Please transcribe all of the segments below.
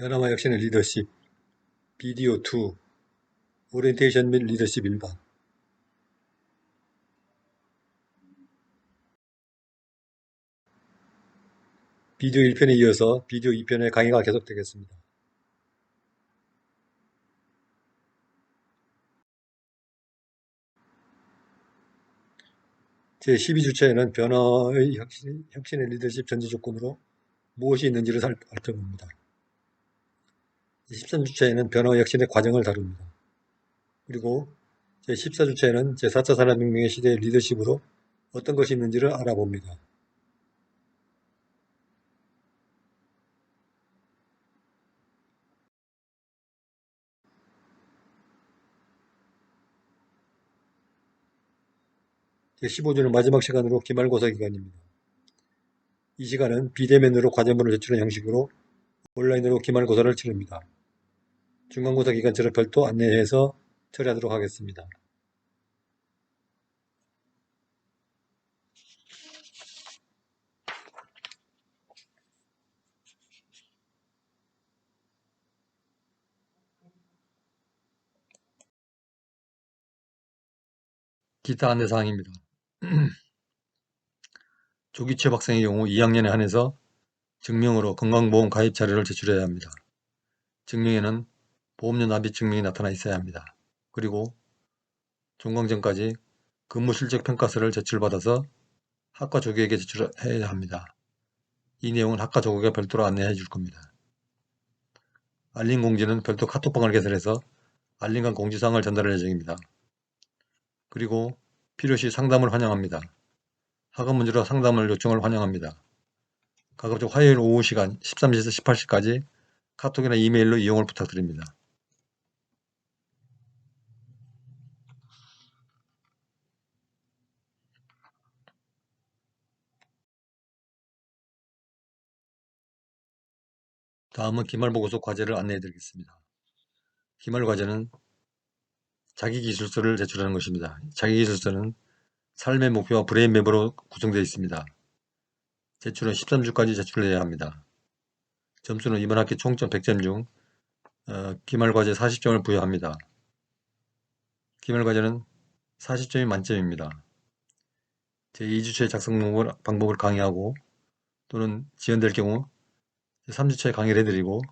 변화와 혁신의 리더십 비디오 2 오리엔테이션 및 리더십 일반 비디오 1편에 이어서 비디오 2편의 강의가 계속되겠습니다. 제12주차에는 변화의 혁신, 혁신의 리더십 전제 조건으로 무엇이 있는지를 살펴봅니다. 13주차에는 변화 혁신의 과정을 다룹니다. 그리고 제14주차에는 제4차 산업혁명의 시대의 리더십으로 어떤 것이 있는지를 알아봅니다. 제15주는 마지막 시간으로 기말고사 기간입니다. 이 시간은 비대면으로 과제문을 제출한 형식으로 온라인으로 기말고사를 치릅니다. 중간고사 기간처럼 별도 안내해서 처리하도록 하겠습니다. 기타 안내사항입니다. 조기 취업 학생의 경우 2학년에 한해서 증명으로 건강보험 가입 자료를 제출해야 합니다. 증명에는 보험료 납입 증명이 나타나 있어야 합니다. 그리고 종강 전까지 근무 실적 평가서를 제출받아서 학과 조교에게 제출해야 합니다. 이 내용은 학과 조교가 별도로 안내해 줄 겁니다. 알림 공지는 별도 카톡방을 개설해서 알림과 공지사항을 전달할 예정입니다. 그리고 필요시 상담을 환영합니다. 학업 문제로 상담을 요청을 환영합니다. 가급적 화요일 오후 시간 13시에서 18시까지 카톡이나 이메일로 이용을 부탁드립니다. 다음은 기말보고서 과제를 안내해 드리겠습니다. 기말과제는 자기기술서를 제출하는 것입니다. 자기기술서는 삶의 목표와 브레인 맵으로 구성되어 있습니다. 제출은 13주까지 제출해야 합니다. 점수는 이번 학기 총점 100점 중 어, 기말과제 40점을 부여합니다. 기말과제는 40점이 만점입니다. 제2주체 작성 방법을 강의하고 또는 지연될 경우 3주차에 강의를 해드리고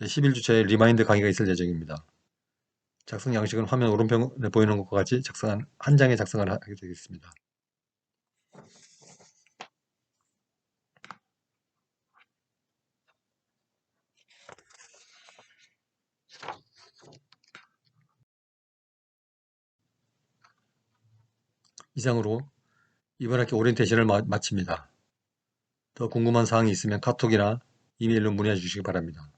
11주차에 리마인드 강의가 있을 예정입니다. 작성 양식은 화면 오른편에 보이는 것과 같이 작성한 한 장의 작성을 하게 되겠습니다. 이상으로 이번 학기 오리엔테이션을 마칩니다. 더 궁금한 사항이 있으면 카톡이나 이메일로 문의해 주시기 바랍니다.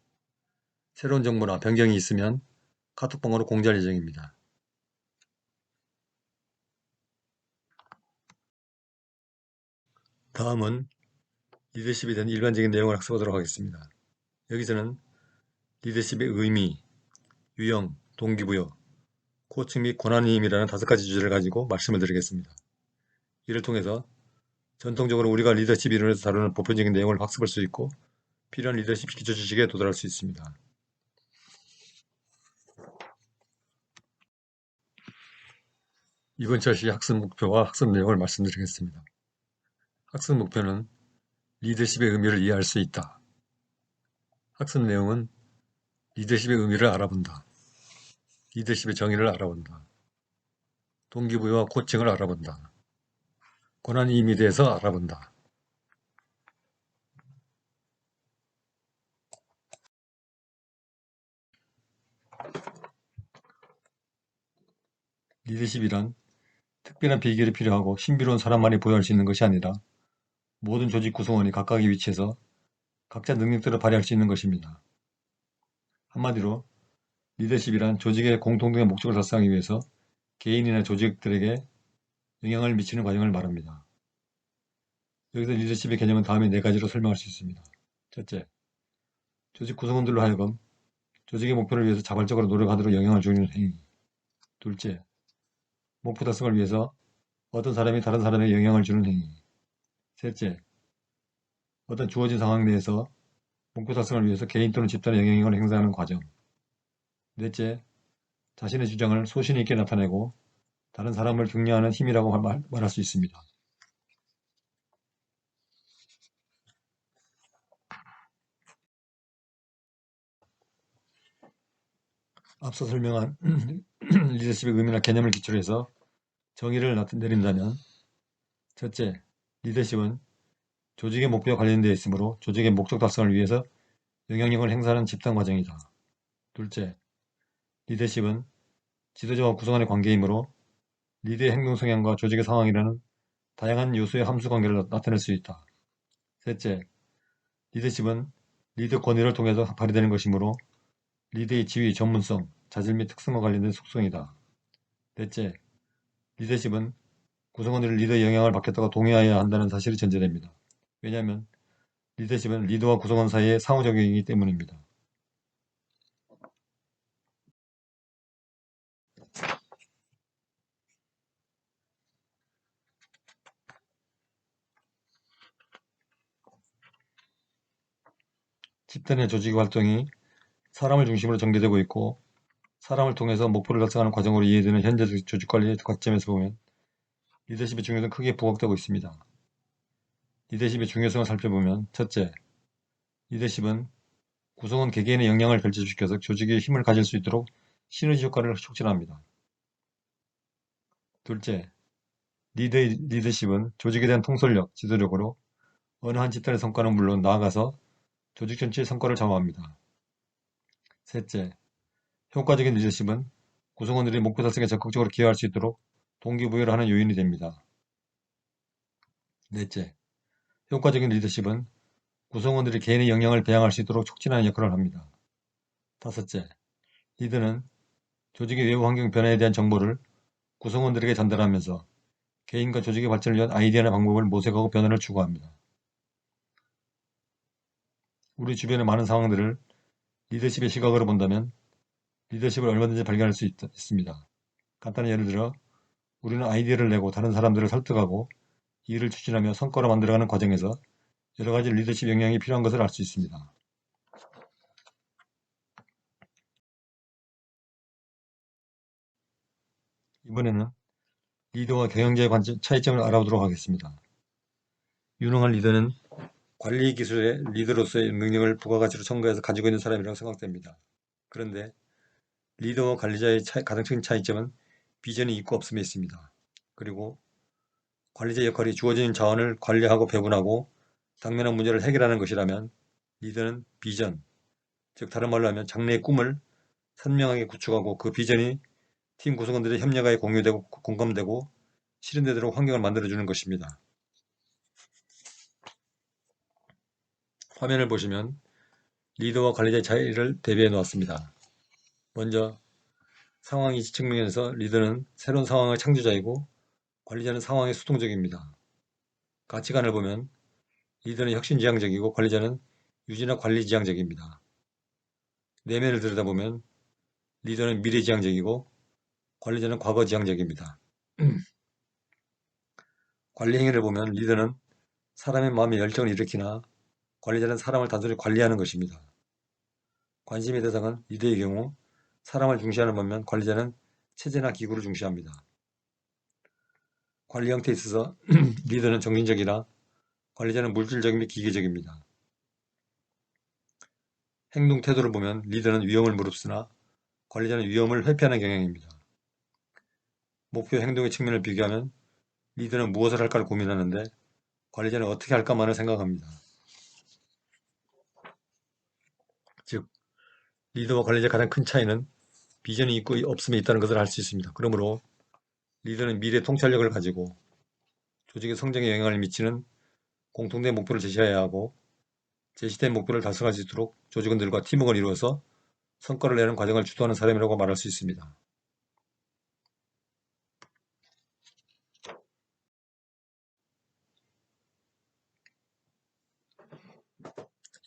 새로운 정보나 변경이 있으면 카톡방으로 공지할 예정입니다. 다음은 리더십에 대한 일반적인 내용을 학습하도록 하겠습니다. 여기서는 리더십의 의미, 유형, 동기부여, 코칭 및 권한임이라는 다섯 가지 주제를 가지고 말씀을 드리겠습니다. 이를 통해서 전통적으로 우리가 리더십 이론에서 다루는 보편적인 내용을 학습할 수 있고 필요한 리더십 기초 지식에 도달할 수 있습니다. 이번 철시 학습 목표와 학습 내용을 말씀드리겠습니다. 학습 목표는 리더십의 의미를 이해할 수 있다. 학습 내용은 리더십의 의미를 알아본다. 리더십의 정의를 알아본다. 동기부여와 고칭을 알아본다. 권한 임의에 대해서 알아본다. 리더십이란 특별한 비결이 필요하고 신비로운 사람만이 보유할 수 있는 것이 아니라 모든 조직 구성원이 각각의 위치에서 각자 능력들을 발휘할 수 있는 것입니다. 한마디로 리더십이란 조직의 공통된 목적을 달성하기 위해서 개인이나 조직들에게 영향을 미치는 과정을 말합니다. 여기서 리더십의 개념은 다음에 네 가지로 설명할 수 있습니다. 첫째, 조직 구성원들로 하여금 조직의 목표를 위해서 자발적으로 노력하도록 영향을 주는 행위. 둘째, 목표 달성을 위해서 어떤 사람이 다른 사람에게 영향을 주는 행위. 셋째, 어떤 주어진 상황 내에서 목표 달성을 위해서 개인 또는 집단의 영향력을 행사하는 과정. 넷째, 자신의 주장을 소신 있게 나타내고 다른 사람을 격려하는 힘이라고 말, 말할 수 있습니다. 앞서 설명한 리더십의 의미나 개념을 기초로 해서 정의를 내린다면 첫째, 리더십은 조직의 목표와 관련되어 있으므로 조직의 목적 달성을 위해서 영향력을 행사하는 집단 과정이다. 둘째, 리더십은 지도자와 구성원의 관계이므로 리드의 행동 성향과 조직의 상황이라는 다양한 요소의 함수 관계를 나타낼 수 있다. 셋째, 리더십은 리드 권위를 통해서 발휘되는 것이므로 리드의 지위, 전문성, 자질 및 특성과 관련된 속성이다. 넷째, 리더십은 구성원들이 리더의 영향을 받겠다고 동의하여야 한다는 사실이 전제됩니다. 왜냐하면 리더십은 리더와 구성원 사이의 상호작용이기 때문입니다. 집단의 조직 활동이 사람을 중심으로 전개되고 있고 사람을 통해서 목표를 달성하는 과정으로 이해되는 현재 조직관리의 관점에서 보면 리더십의 중요성은 크게 부각되고 있습니다. 리더십의 중요성을 살펴보면 첫째, 리더십은 구성원 개개인의 역량을 결집시켜서 조직의 힘을 가질 수 있도록 시너지 효과를 촉진합니다. 둘째, 리더의 리더십은 조직에 대한 통솔력, 지도력으로 어느 한 집단의 성과는 물론 나아가서 조직 전체의 성과를 좌우합니다. 셋째, 효과적인 리더십은 구성원들이 목표 달성에 적극적으로 기여할 수 있도록 동기부여를 하는 요인이 됩니다. 넷째, 효과적인 리더십은 구성원들이 개인의 역량을 배양할 수 있도록 촉진하는 역할을 합니다. 다섯째, 리더는 조직의 외부 환경 변화에 대한 정보를 구성원들에게 전달하면서 개인과 조직의 발전을 위한 아이디어나 방법을 모색하고 변화를 추구합니다. 우리 주변의 많은 상황들을 리더십의 시각으로 본다면 리더십을 얼마든지 발견할 수 있, 습니다 간단히 예를 들어 우리는 아이디어를 내고 다른 사람들을 설득하고 일을 추진하며 성과를 만들어가는 과정에서 여러 가지 리더십 역량이 필요한 것을 알 수 있습니다. 이번에는 리더와 경영자의 관점, 차이점을 알아보도록 하겠습니다. 유능한 리더는 관리 기술에 리더로서의 능력을 부가가치로 첨가해서 가지고 있는 사람이라고 생각됩니다. 그런데 리더와 관리자의 차이, 가장 큰 차이점은 비전이 있고 없음에 있습니다. 그리고 관리자 역할이 주어진 자원을 관리하고 배분하고 당면한 문제를 해결하는 것이라면 리더는 비전, 즉 다른 말로 하면 장래의 꿈을 선명하게 구축하고 그 비전이 팀 구성원들의 협력하에 공유되고 공감되고 실현되도록 환경을 만들어주는 것입니다. 화면을 보시면 리더와 관리자의 차이를 대비해 놓았습니다. 먼저 상황 이치 측면에서 리더는 새로운 상황의 창조자이고 관리자는 상황의 수동적입니다. 가치관을 보면 리더는 혁신지향적이고 관리자는 유지나 관리지향적입니다. 내면을 들여다보면 리더는 미래지향적이고 관리자는 과거지향적입니다. 관리 행위를 보면 리더는 사람의 마음에 열정을 일으키나 관리자는 사람을 단순히 관리하는 것입니다. 관심의 대상은 리더의 경우 사람을 중시하는 반면 관리자는 체제나 기구를 중시합니다. 관리 형태에 있어서 리더는 정신적이라 관리자는 물질적인 및 기계적입니다. 행동 태도를 보면 리더는 위험을 무릅쓰나 관리자는 위험을 회피하는 경향입니다. 목표 행동의 측면을 비교하면 리더는 무엇을 할까를 고민하는데 관리자는 어떻게 할까만을 생각합니다. 즉 리더와 관리자의 가장 큰 차이는 비전이 있고 없음에 있다는 것을 알 수 있습니다. 그러므로 리더는 미래 통찰력을 가지고 조직의 성장에 영향을 미치는 공통된 목표를 제시해야 하고 제시된 목표를 달성할 수 있도록 조직원들과 팀워크를 이루어서 성과를 내는 과정을 주도하는 사람이라고 말할 수 있습니다.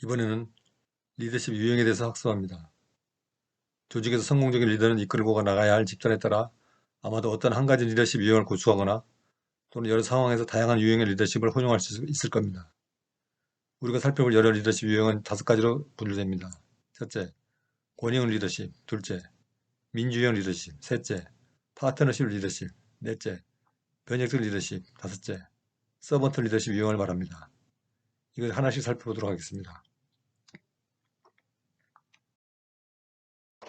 이번에는 리더십 유형에 대해서 학습합니다. 조직에서 성공적인 리더는 이끌고 나가야 할 집단에 따라 아마도 어떤 한 가지 리더십 유형을 고수하거나 또는 여러 상황에서 다양한 유형의 리더십을 혼용할 수 있을 겁니다. 우리가 살펴볼 여러 리더십 유형은 다섯 가지로 분류됩니다. 첫째, 권위형 리더십. 둘째, 민주형 리더십. 셋째, 파트너십 리더십. 넷째, 변혁적 리더십. 다섯째, 서번트 리더십 유형을 말합니다. 이걸 하나씩 살펴보도록 하겠습니다.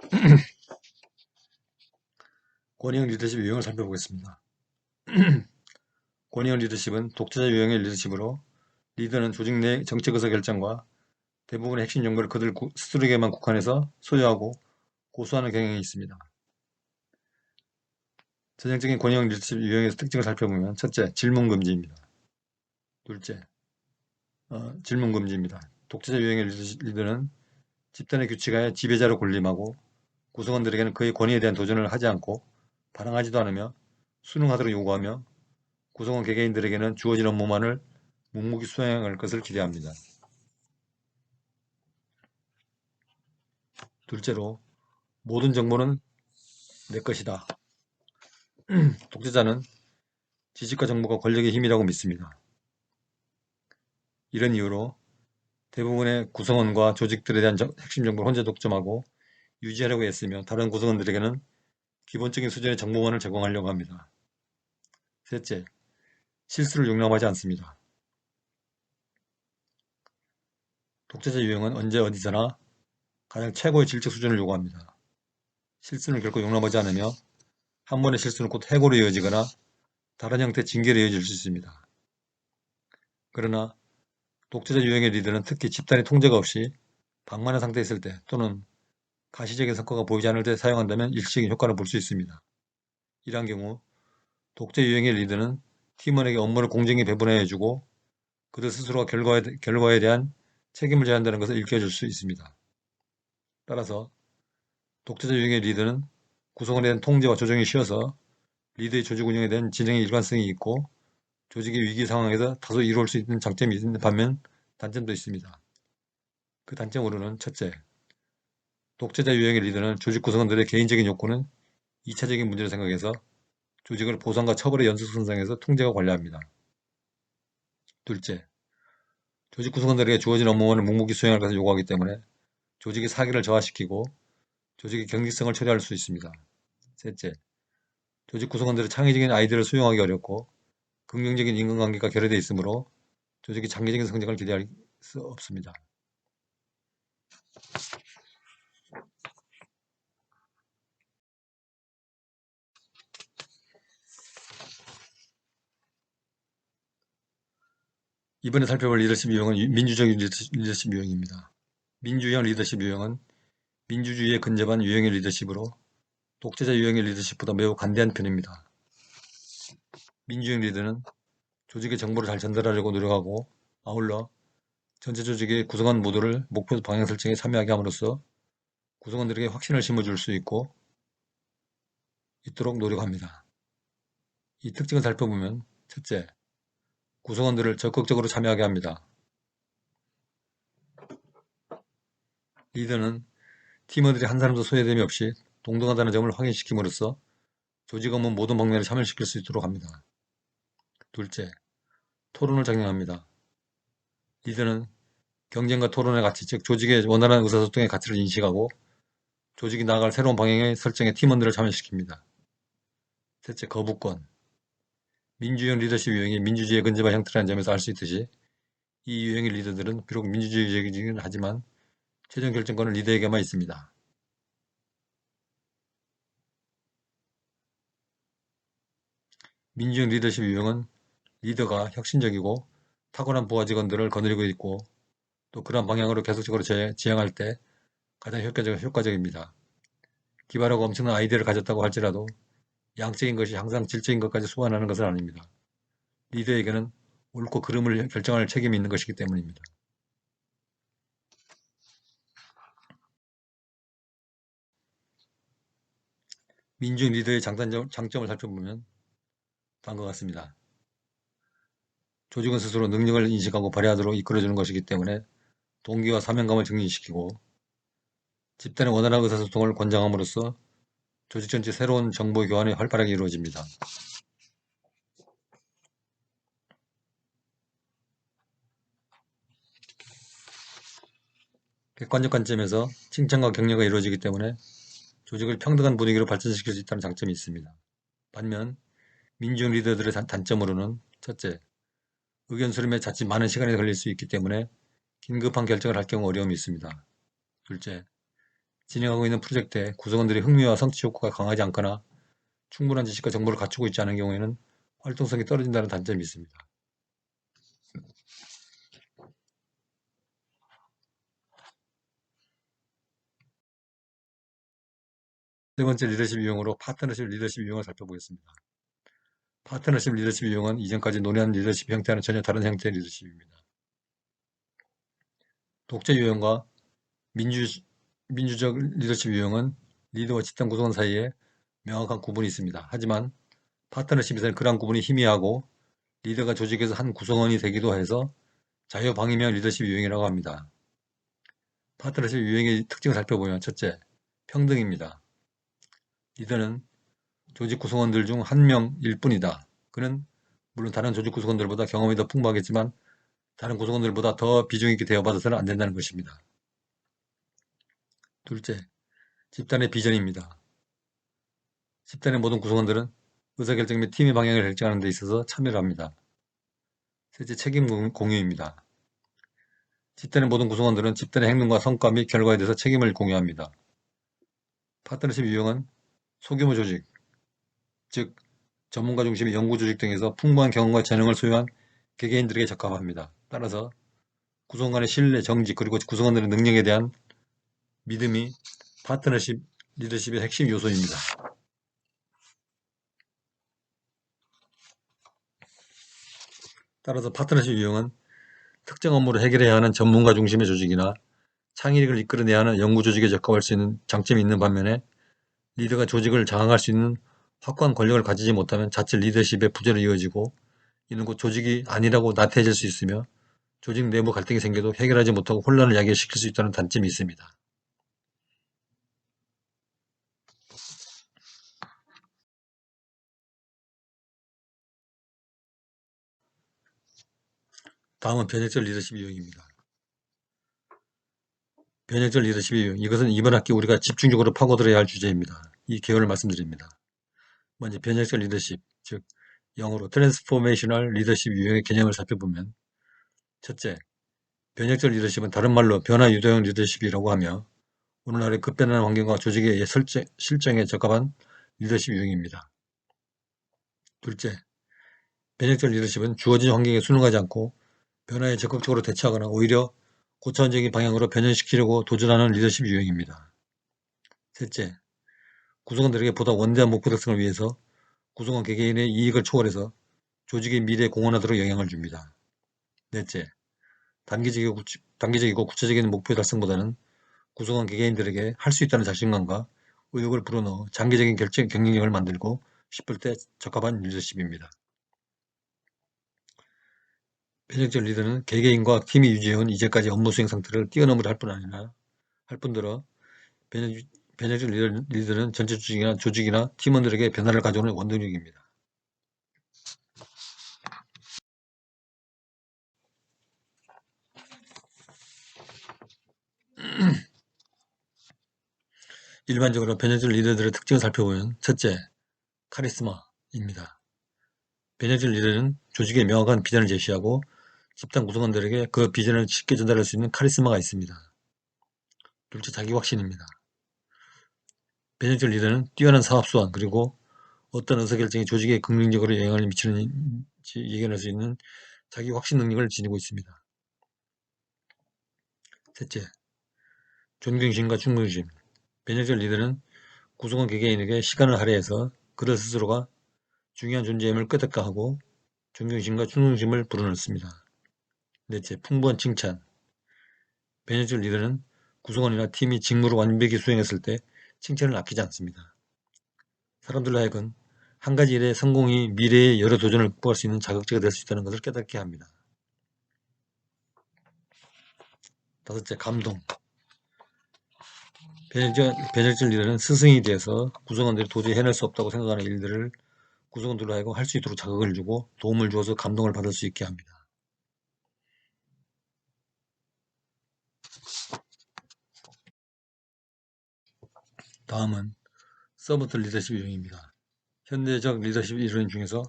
권위형 리더십 유형을 살펴보겠습니다. 권위형 리더십은 독재자 유형의 리더십으로 리더는 조직 내 정책 의사 결정과 대부분의 핵심 정보를 그들 스스로에게만 국한해서 소유하고 고수하는 경향이 있습니다. 전형적인 권위형 리더십 유형의 특징을 살펴보면 첫째, 질문 금지입니다. 둘째, 어, 질문 금지입니다. 독재자 유형의 리더는 집단의 규칙하에 지배자로 군림하고 구성원들에게는 그의 권위에 대한 도전을 하지 않고 반항하지도 않으며 순응하도록 요구하며 구성원 개개인들에게는 주어진 업무만을 묵묵히 수행할 것을 기대합니다. 둘째로 모든 정보는 내 것이다. 독재자는 지식과 정보가 권력의 힘이라고 믿습니다. 이런 이유로 대부분의 구성원과 조직들에 대한 핵심 정보를 혼자 독점하고 유지하려고 했으며 다른 구성원들에게는 기본적인 수준의 정보만을 제공하려고 합니다. 셋째, 실수를 용납하지 않습니다. 독재자 유형은 언제 어디서나 가장 최고의 질적 수준을 요구합니다. 실수는 결코 용납하지 않으며 한 번의 실수는 곧 해고로 이어지거나 다른 형태의 징계로 이어질 수 있습니다. 그러나 독재자 유형의 리더는 특히 집단의 통제가 없이 방만한 상태에 있을 때 또는 가시적인 성과가 보이지 않을 때 사용한다면 일시적인 효과를 볼 수 있습니다. 이러한 경우 독재 유형의 리더는 팀원에게 업무를 공정히 배분해주고 그들 스스로가 결과에, 결과에 대한 책임을 져야 한다는 것을 일깨워줄 수 있습니다. 따라서 독재자 유형의 리더는 구성원에 대한 통제와 조정이 쉬워서 리더의 조직 운영에 대한 진행의 일관성이 있고 조직의 위기 상황에서 다소 이루어질 수 있는 장점이 있는 반면 단점도 있습니다. 그 단점으로는 첫째, 독재자 유형의 리더는 조직 구성원들의 개인적인 욕구는 2차적인 문제로 생각해서 조직을 보상과 처벌의 연속선상에서 통제가 관리합니다. 둘째, 조직 구성원들에게 주어진 업무만을 묵묵히 수행할 것을 요구하기 때문에 조직의 사기를 저하시키고 조직의 경직성을 초래할 수 있습니다. 셋째, 조직 구성원들의 창의적인 아이디어를 수용하기 어렵고 긍정적인 인간관계가 결여되어 있으므로 조직이 장기적인 성장을 기대할 수 없습니다. 이번에 살펴볼 리더십 유형은 민주적인 리더십 유형입니다. 민주형 리더십 유형은 민주주의에 근접한 유형의 리더십으로 독재자 유형의 리더십보다 매우 간대한 편입니다. 민주형 리더는 조직의 정보를 잘 전달하려고 노력하고 아울러 전체 조직의 구성원 모두를 목표 방향 설정에 참여하게 함으로써 구성원들에게 확신을 심어줄 수 있고 있도록 노력합니다. 이 특징을 살펴보면 첫째, 구성원들을 적극적으로 참여하게 합니다. 리더는 팀원들이 한 사람도 소외됨이 없이 동등하다는 점을 확인시킴으로써 조직 업무 모든 방면에 참여시킬 수 있도록 합니다. 둘째, 토론을 장려합니다. 리더는 경쟁과 토론의 가치, 즉 조직의 원활한 의사소통의 가치를 인식하고 조직이 나아갈 새로운 방향의 설정에 팀원들을 참여시킵니다. 셋째, 거부권. 민주형 리더십 유형이 민주주의의 근접한 형태라는 점에서 알 수 있듯이 이 유형의 리더들은 비록 민주주의적이긴 하지만 최종 결정권은 리더에게만 있습니다. 민주적 리더십 유형은 리더가 혁신적이고 탁월한 부하 직원들을 거느리고 있고 또 그런 방향으로 계속적으로 제- 지향할 때 가장 효과적, 효과적입니다. 기발하고 엄청난 아이디어를 가졌다고 할지라도 양적인 것이 항상 질적인 것까지 소환하는 것은 아닙니다. 리더에게는 옳고 그름을 결정할 책임이 있는 것이기 때문입니다. 민중 리더의 장단점, 장점을 살펴보면 다음과 같습니다. 조직은 스스로 능력을 인식하고 발휘하도록 이끌어주는 것이기 때문에 동기와 사명감을 증진시키고 집단의 원활한 의사소통을 권장함으로써 조직 전체 새로운 정보 교환이 활발하게 이루어집니다. 객관적 관점에서 칭찬과 격려가 이루어지기 때문에 조직을 평등한 분위기로 발전시킬 수 있다는 장점이 있습니다. 반면 민중 리더들의 단- 단점으로는 첫째, 의견 수렴에 자칫 많은 시간이 걸릴 수 있기 때문에 긴급한 결정을 할 경우 어려움이 있습니다. 둘째, 진행하고 있는 프로젝트에 구성원들의 흥미와 성취 욕구가 강하지 않거나 충분한 지식과 정보를 갖추고 있지 않은 경우에는 활동성이 떨어진다는 단점이 있습니다. 세 번째 리더십 유형으로 파트너십 리더십 유형을 살펴보겠습니다. 파트너십 리더십 유형은 이전까지 논의한 리더십 형태와는 전혀 다른 형태의 리더십입니다. 독재 유형과 민주, 민주적 리더십 유형은 리더와 집단 구성원 사이에 명확한 구분이 있습니다. 하지만 파트너십에서는 그러한 구분이 희미하고 리더가 조직에서 한 구성원이 되기도 해서 자유방임형 리더십 유형이라고 합니다. 파트너십 유형의 특징을 살펴보면 첫째, 평등입니다. 리더는 조직 구성원들 중 한 명일 뿐이다. 그는 물론 다른 조직 구성원들보다 경험이 더 풍부하겠지만 다른 구성원들보다 더 비중 있게 대여받아서는 안 된다는 것입니다. 둘째, 집단의 비전입니다. 집단의 모든 구성원들은 의사결정 및 팀의 방향을 결정하는 데 있어서 참여를 합니다. 셋째, 책임 공- 공유입니다. 집단의 모든 구성원들은 집단의 행동과 성과 및 결과에 대해서 책임을 공유합니다. 파트너십 유형은 소규모 조직, 즉 전문가 중심의 연구 조직 등에서 풍부한 경험과 재능을 소유한 개개인들에게 적합합니다. 따라서 구성원 간의 신뢰, 정직, 그리고 구성원들의 능력에 대한 믿음이 파트너십 리더십의 핵심 요소입니다. 따라서 파트너십 유형은 특정 업무를 해결해야 하는 전문가 중심의 조직이나 창의력을 이끌어내야 하는 연구 조직에 적합할 수 있는 장점이 있는 반면에 리더가 조직을 장악할 수 있는 확고한 권력을 가지지 못하면 자칫 리더십의 부재로 이어지고 이는 곧 조직이 아니라고 나태해질 수 있으며 조직 내부 갈등이 생겨도 해결하지 못하고 혼란을 야기시킬 수 있다는 단점이 있습니다. 다음은 변혁적 리더십 유형입니다. 변혁적 리더십 유형. 이것은 이번 학기 우리가 집중적으로 파고들어야 할 주제입니다. 이 개요를 말씀드립니다. 먼저 변혁적 리더십, 즉 영어로 트랜스포메이셔널 리더십 유형의 개념을 살펴보면 첫째, 변혁적 리더십은 다른 말로 변화 유도형 리더십이라고 하며 오늘날의 급변하는 환경과 조직의 설정, 실정에 적합한 리더십 유형입니다. 둘째, 변혁적 리더십은 주어진 환경에 순응하지 않고 변화에 적극적으로 대처하거나 오히려 고차원적인 방향으로 변형시키려고 도전하는 리더십 유형입니다. 셋째, 구성원들에게 보다 원대한 목표 달성을 위해서 구성원 개개인의 이익을 초월해서 조직의 미래에 공헌하도록 영향을 줍니다. 넷째, 단기적이고, 단기적이고 구체적인 목표 달성보다는 구성원 개개인들에게 할 수 있다는 자신감과 의욕을 불어넣어 장기적인 결정 경쟁력을 만들고 싶을 때 적합한 리더십입니다. 변혁적 리더는 개개인과 팀이 유지해온 이제까지 업무 수행 상태를 뛰어넘으려 할 뿐 아니라 할 뿐더러 변혁, 변혁적 리더, 리더는 전체 조직이나 조직이나 팀원들에게 변화를 가져오는 원동력입니다. 일반적으로 변혁적 리더들의 특징을 살펴보면 첫째, 카리스마입니다. 변혁적 리더는 조직에 명확한 비전을 제시하고 집단 구성원들에게 그 비전을 쉽게 전달할 수 있는 카리스마가 있습니다. 둘째 자기 확신입니다. 배정적 리더는 뛰어난 사업 수완 그리고 어떤 의사결정이 조직에 긍정적으로 영향을 미치는지 예견할 수 있는 자기 확신 능력을 지니고 있습니다. 셋째, 존경심과 충성심. 배정적 리더는 구성원 개개인에게 시간을 할애해서 그들 스스로가 중요한 존재임을 끄덕하고 존경심과 충성심을 불어넣습니다. 넷째, 풍부한 칭찬. 배정적 리더는 구성원이나 팀이 직무를 완벽히 수행했을 때 칭찬을 아끼지 않습니다. 사람들로 하여금 한 가지 일의 성공이 미래의 여러 도전을 극복할 수 있는 자극제가 될 수 있다는 것을 깨닫게 합니다. 다섯째, 감동. 배정적 리더는 스승이 되어서 구성원들이 도저히 해낼 수 없다고 생각하는 일들을 구성원들로 하여금 할 수 있도록 자극을 주고 도움을 주어서 감동을 받을 수 있게 합니다. 다음은 서브트 리더십 이론입니다. 현대적 리더십 이론 중에서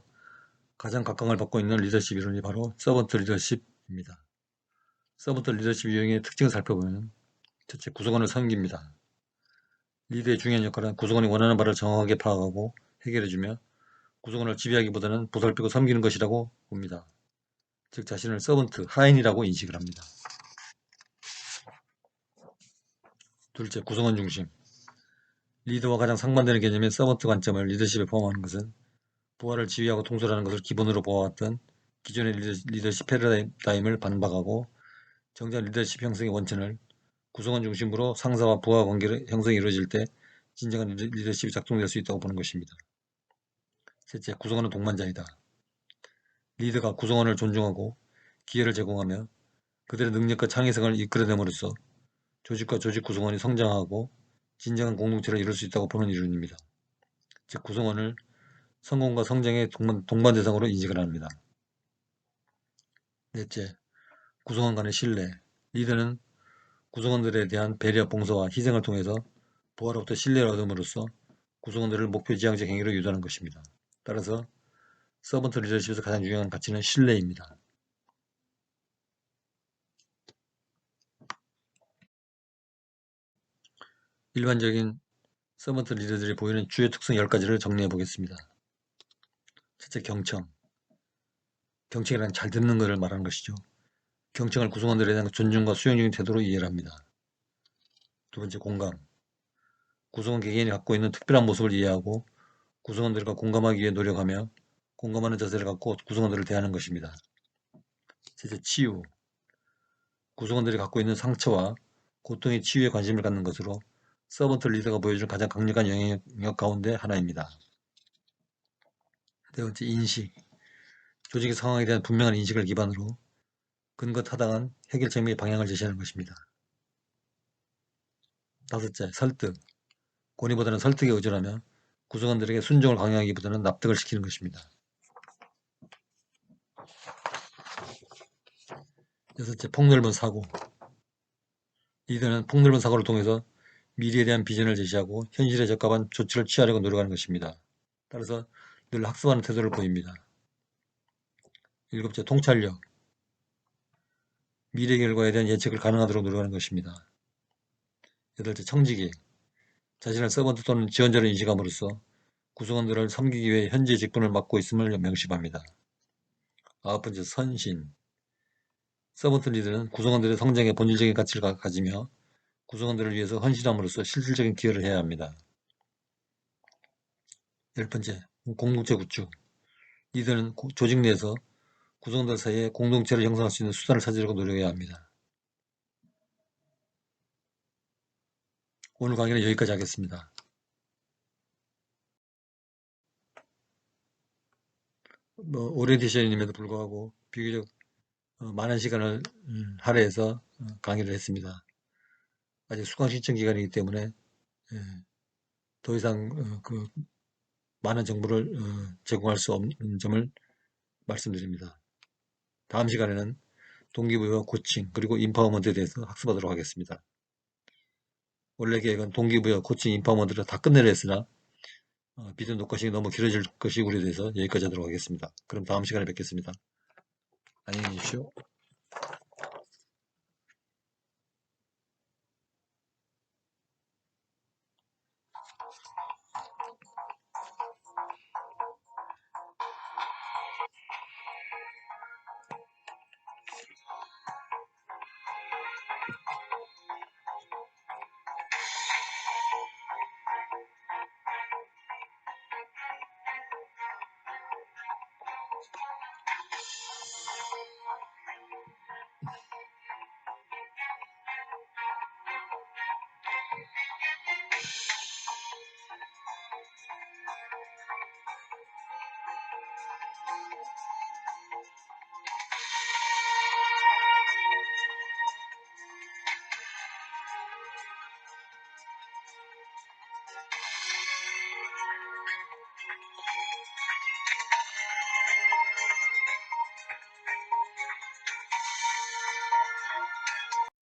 가장 각광을 받고 있는 리더십 이론이 바로 서번트 리더십입니다. 서번트 리더십 유형의 특징을 살펴보면 첫째 구성원을 섬깁니다. 리더의 중요한 역할은 구성원이 원하는 바를 정확하게 파악하고 해결해주며 구성원을 지배하기보다는 보살피고 섬기는 것이라고 봅니다. 즉 자신을 서번트, 하인이라고 인식을 합니다. 둘째, 구성원 중심 리더와 가장 상반되는 개념인 서번트 관점을 리더십에 포함하는 것은 부하를 지휘하고 통솔하는 것을 기본으로 보아왔던 기존의 리더십 패러다임을 반박하고 정작 리더십 형성의 원천을 구성원 중심으로 상사와 부하 관계 형성이 이루어질 때 진정한 리더십이 작동될 수 있다고 보는 것입니다. 셋째, 구성원은 동반자이다. 리더가 구성원을 존중하고 기회를 제공하며 그들의 능력과 창의성을 이끌어냄으로써 조직과 조직 구성원이 성장하고 진정한 공동체를 이룰 수 있다고 보는 이론입니다. 즉 구성원을 성공과 성장의 동반, 동반 대상으로 인식을 합니다. 넷째, 구성원 간의 신뢰. 리더는 구성원들에 대한 배려, 봉사와 희생을 통해서 부하로부터 신뢰를 얻음으로써 구성원들을 목표 지향적 행위로 유도하는 것입니다. 따라서 서번트 리더십에서 가장 중요한 가치는 신뢰입니다. 일반적인 서번트 리더들이 보이는 주요 특성 10가지를 정리해 보겠습니다. 첫째 경청 경청이란 잘 듣는 것을 말하는 것이죠. 경청을 구성원들에 대한 존중과 수용적인 태도로 이해를 합니다. 두 번째 공감 구성원 개개인이 갖고 있는 특별한 모습을 이해하고 구성원들과 공감하기 위해 노력하며 공감하는 자세를 갖고 구성원들을 대하는 것입니다. 셋째 치유 구성원들이 갖고 있는 상처와 고통의 치유에 관심을 갖는 것으로 서번트 리더가 보여주는 가장 강력한 영향력 가운데 하나입니다. 네 번째 인식 조직의 상황에 대한 분명한 인식을 기반으로 근거 타당한 해결책 및 방향을 제시하는 것입니다. 다섯째 설득 권위보다는 설득에 의존하며 구성원들에게 순종을 강요하기보다는 납득을 시키는 것입니다. 여섯째 폭넓은 사고 리더는 폭넓은 사고를 통해서 미래에 대한 비전을 제시하고 현실에 적합한 조치를 취하려고 노력하는 것입니다. 따라서 늘 학습하는 태도를 보입니다. 일곱째, 통찰력. 미래 결과에 대한 예측을 가능하도록 노력하는 것입니다. 여덟째, 청지기. 자신을 서번트 또는 지원자로 인식함으로써 구성원들을 섬기기 위해 현재 직분을 맡고 있음을 명심합니다. 아홉 번째, 선신. 서번트 리더는 구성원들의 성장에 본질적인 가치를 가지며 구성원들을 위해서 헌신함으로써 실질적인 기여를 해야 합니다. 열 번째, 공동체 구축. 이들은 조직 내에서 구성원들 사이에 공동체를 형성할 수 있는 수단을 찾으려고 노력해야 합니다. 오늘 강의는 여기까지 하겠습니다. 뭐 오리엔테이션임에도 불구하고 비교적 어, 많은 시간을 음, 할애해서 어, 강의를 했습니다. 아직 수강 신청 기간이기 때문에 예, 더 이상 어, 그 많은 정보를 어, 제공할 수 없는 점을 말씀드립니다. 다음 시간에는 동기부여 코칭 그리고 인파워먼트에 대해서 학습하도록 하겠습니다. 원래 계획은 동기부여 코칭 인파워먼트를 다 끝내려 했으나 어, 비디오 녹화식이 너무 길어질 것이 우려돼서 여기까지 하도록 하겠습니다. 그럼 다음 시간에 뵙겠습니다. 안녕히 계십시오.